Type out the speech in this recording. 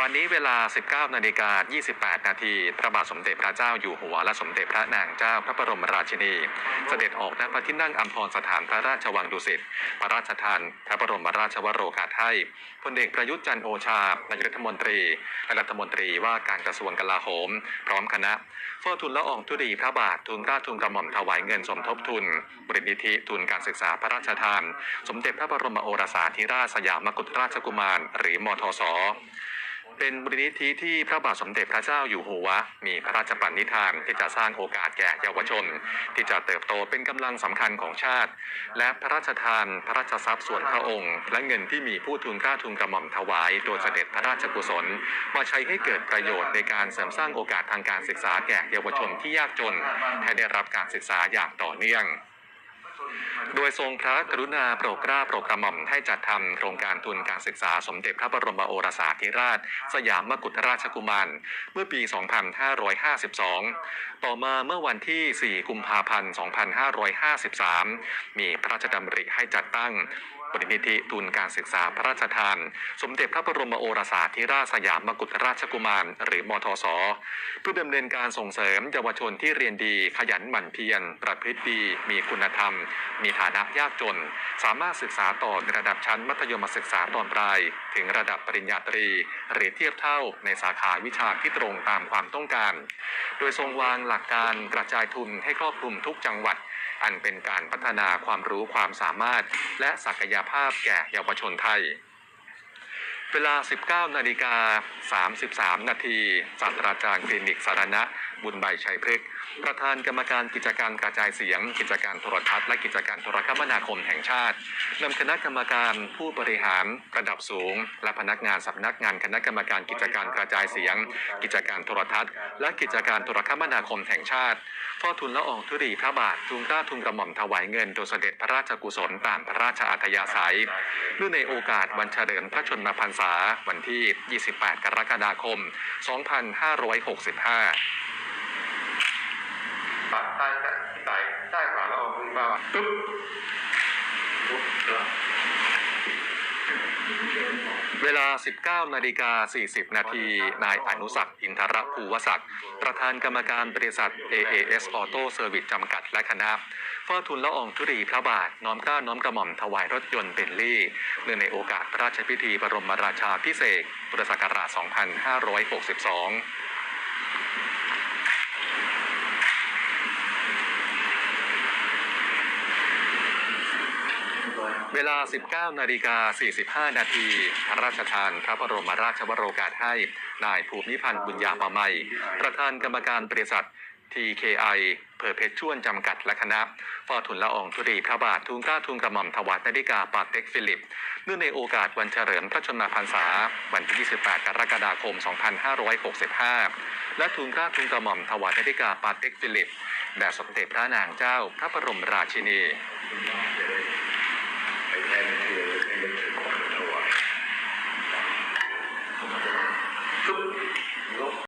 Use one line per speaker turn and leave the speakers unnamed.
วันนี้เวลา 19 นาฬิกา 28 นาที พระบาทสมเด็จพระเจ้าอยู่หัว และสมเด็จพระนางเจ้าพระบรมราชินี เสด็จออกณพระที่นั่งอัมพรสถานพระราชวังดุสิต พระราชทาน พระบรมราชวโรกาสให้พลเอกประยุทธ์จันทร์โอชา นายกรัฐมนตรีและรัฐมนตรีว่าการกระทรวงกลาโหม พร้อมคณะเฝ้าทูลละอองธุลีพระบาททูลเกล้าทูลกระหม่อมถวายเงินสมทบทุนบริณิธิทุนการศึกษาพระราชทาน สมเด็จพระบรมโอรสาธิราชสยามกุฎราชกุมาร หรือมทส เป็นบริณิธิที่พระบาทสมเด็จพระเจ้าอยู่หัว มีพระราชปณิธานที่จะสร้างโอกาสแก่เยาวชน ที่จะเติบโตเป็นกำลังสำคัญของชาติ และพระราชทานพระราชทรัพย์ส่วนพระองค์ และเงินที่มีผู้ทุนกล้าทุนกระหม่อมถวาย โดยเสด็จพระราชกุศล มาใช้ให้เกิดประโยชน์ในการเสริมสร้างโอกาสทางการศึกษาแก่เยาวชนที่ยากจน ให้ได้รับการศึกษาอย่างต่อเนื่อง โดยทรงพระกรุณาโปรดเกล้าโปรดกระหม่อมให้จัดทำโครงการทุนการศึกษาสมเด็จพระบรมโอรสาธิราช สยามกุฎราชกุมาร เมื่อปี 2552 ต่อมาเมื่อวันที่ 4 กุมภาพันธ์ 2553 มีพระราชดำริให้จัดตั้ง บริณิธิทุนการศึกษาพระราชทาน สมเด็จพระบรมโอรสาธิราชสยามกุฎราชกุมาร หรือมทสเพื่อดำเนินการส่งเสริมเยาวชนที่เรียนดี ขยันหมั่นเพียร ประพฤติดี มีคุณธรรม มีฐานะยากจน สามารถศึกษาต่อในระดับชั้นมัธยมศึกษาตอนปลาย ถึงระดับปริญญาตรี หรือเทียบเท่าในสาขาวิชาที่ตรงตามความต้องการ โดยทรงวางหลักการกระจายทุนให้ครอบคลุมทุกจังหวัด อันเป็นการพัฒนาความรู้ความสามารถ และศักยภาพแก่เยาวชนไทย เวลา 19 นาฬิกา 33 นาทีศาสตราจารย์คลินิกสารณะ บุญใบชัยพฤกษ์ประธานกรรมการกิจการกระจายเสียง กิจการโทรทัศน์และกิจการโทรคมนาคมแห่งชาตินำคณะกรรมการผู้บริหารระดับสูง และพนักงานสำนักงานคณะกรรมการกิจการกระจายเสียง กิจการโทรทัศน์ และกิจการโทรคมนาคมแห่งชาติเฝ้าทุนละอองธุรีพระบาททุนกล้าทุนกระหม่อมถวายเงินโดยเสด็จพระราชกุศลตามพระราชอัธยาศัยเนื่องในโอกาสวันเฉลิมพระชนมพรรษาวันที่ 28 กรกฎาคม 2565
ปัดใต้ใต้ใต้ขวาแล้วเอามือมาปึ๊บปุ๊บ
เวลา 19 นาฬิกา 40 นาที นายอนุสักอินทรภูวศักดิ์ประธานกรรมการบริษัท AAS Auto Service จำกัดและคณะเฝ้าทุนละอองธุรีพระบาท น้อมเกล้าน้อมกระหม่อมถวายรถยนต์เบนลี่เนื่องในโอกาสพระราชพิธีบรมราชาพิเศษพุทธศักราช 2562 เวลา 19 นาฬิกา 45 นาทีพระราชทานพระบรมราชวโรกาสให้ นายภูมิพันธ์บุญญาปะไมยประธานกรรมการบริษัท TKI เพอร์เพชชวลจำกัดและคณะเฝ้าทุนละอองธุรีพระบาททุนกล้าทุนกระหม่อมถวายนาฬิกาปาเต็กฟิลิป เนื่องในโอกาสวันเฉลิมพระชนมพรรษา วันที่ 28 กรกฎาคม 2565 และทุนกล้าทุนกระหม่อมถวายนาฬิกาปาเต็กฟิลิปแด่สมเด็จพระนางเจ้าพระบรมราชินี